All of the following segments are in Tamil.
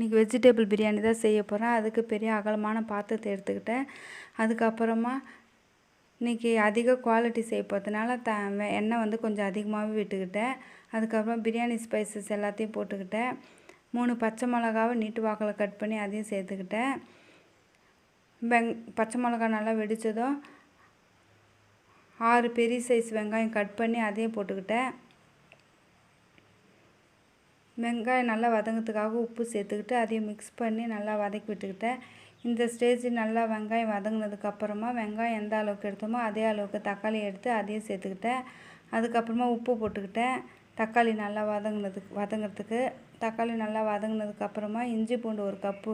இன்றைக்கி வெஜிடபிள் பிரியாணி தான் செய்ய போகிறேன் அதுக்கு பெரிய அகலமான பாத்திரத்தை எடுத்துக்கிட்டேன். அதுக்கப்புறமா இன்றைக்கி அதிக குவாலிட்டி செய்ய போகிறதுனால த எண்ணெய் வந்து கொஞ்சம் அதிகமாகவே விட்டுக்கிட்டேன். அதுக்கப்புறம் பிரியாணி ஸ்பைசஸ் எல்லாத்தையும் போட்டுக்கிட்டேன். மூணு பச்சை மிளகாவை நீட்டு வாக்கில் கட் பண்ணி அதையும் சேர்த்துக்கிட்டேன். வெங் பச்சை மிளகா நல்லா வெடித்ததும் ஆறு பெரிய சைஸ் வெங்காயம் கட் பண்ணி அதையும் போட்டுக்கிட்டேன். வெங்காயம் நல்லா வதங்கிறதுக்காக உப்பு சேர்த்துக்கிட்டு அதையும் மிக்ஸ் பண்ணி நல்லா வதக்கி விட்டுக்கிட்டேன். இந்த ஸ்டேஜ் நல்லா வெங்காயம் வதங்கினதுக்கப்புறமா வெங்காயம் எந்த அளவுக்கு எடுத்தோமோ அதே அளவுக்கு தக்காளி எடுத்து அதையும் சேர்த்துக்கிட்டேன். அதுக்கப்புறமா உப்பு போட்டுக்கிட்டேன். தக்காளி நல்லா வதங்கினதுக்கு வதங்கிறதுக்கு தக்காளி நல்லா வதங்கினதுக்கப்புறமா இஞ்சி பூண்டு ஒரு கப்பு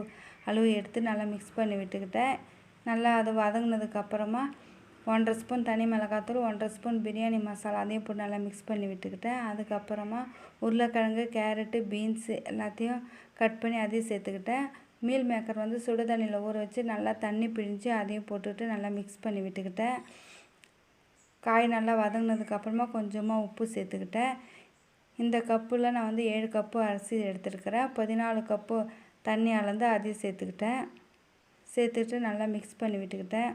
அளவு எடுத்து நல்லா மிக்ஸ் பண்ணி விட்டுக்கிட்டேன். நல்லா அது வதங்கினதுக்கப்புறமா ஒன்றரை ஸ்பூன் தனி மிளகாத்தூள் ஒன்றரை ஸ்பூன் பிரியாணி மசாலா அதையும் போட்டு நல்லா மிக்ஸ் பண்ணி விட்டுக்கிட்டேன். அதுக்கப்புறமா உருளைக்கிழங்கு கேரட்டு பீன்ஸு எல்லாத்தையும் கட் பண்ணி அதையும் சேர்த்துக்கிட்டேன். மீல் மேக்கர் வந்து சுடு தண்ணியில் ஊற வச்சு நல்லா தண்ணி பிழிஞ்சு அதையும் போட்டுட்டு நல்லா மிக்ஸ் பண்ணி விட்டுக்கிட்டேன். காய் நல்லா வதங்கினதுக்கப்புறமா கொஞ்சமாக உப்பு சேர்த்துக்கிட்டேன். இந்த கப்பில் நான் வந்து ஏழு கப்பு அரிசி எடுத்துருக்கிறேன். பதினாலு கப்பு தண்ணி அளந்து அதையும் சேர்த்துக்கிட்டேன். சேர்த்துக்கிட்டு நல்லா மிக்ஸ் பண்ணி விட்டுக்கிட்டேன்.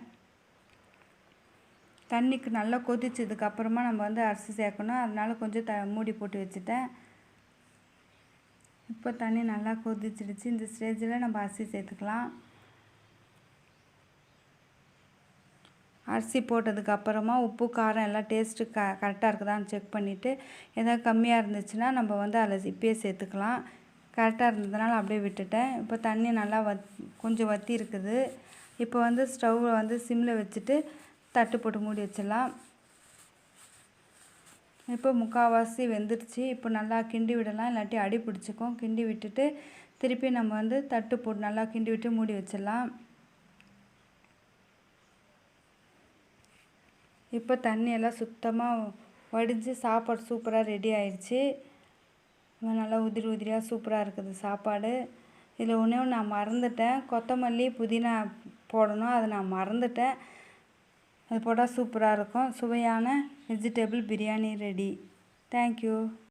தண்ணிக்கு நல்லா கொதிச்சதுக்கு அப்புறமா நம்ம வந்து அரிசி சேர்க்கணும். அதனால கொஞ்சம் த மூடி போட்டு வச்சுட்டேன். இப்போ தண்ணி நல்லா கொதிச்சிடுச்சு. இந்த ஸ்டேஜில் நம்ம அரிசி சேர்த்துக்கலாம். அரிசி போட்டதுக்கு அப்புறமா உப்பு காரம் எல்லாம் டேஸ்ட்டு க கரெக்டாக இருக்குதான்னு செக் பண்ணிவிட்டு எதாவது கம்மியாக இருந்துச்சுன்னா நம்ம வந்து அதில் இப்பயே சேர்த்துக்கலாம். கரெக்டாக இருந்ததுனால அப்படியே விட்டுட்டேன். இப்போ தண்ணி நல்லா வத் கொஞ்சம் வற்றி இருக்குது. இப்போ வந்து ஸ்டவ்வை வந்து சிம்மில் வச்சுட்டு தட்டு போட்டு மூடி வச்சிடலாம். இப்போ முக்கால்வாசி வெந்துடுச்சு. இப்போ நல்லா கிண்டி விடலாம். இல்லாட்டி அடி பிடிச்சிக்கும். கிண்டி விட்டுட்டு திருப்பி நம்ம வந்து தட்டு போட்டு நல்லா கிண்டி விட்டு மூடி வச்சிடலாம். இப்போ தண்ணியெல்லாம் சுத்தமாக வடிஞ்சு சாப்பாடு சூப்பராக ரெடி ஆயிடுச்சு நல்லா உதிரி உதிரியாக சூப்பராக இருக்குது சாப்பாடு. இதில் ஒன்றே நான் மறந்துட்டேன். கொத்தமல்லி புதினா போடணும். அதை நான் மறந்துட்டேன். அது போட்டால் சூப்பராக இருக்கும். சுவையான வெஜிடபிள் பிரியாணி ரெடி தேங்க்யூ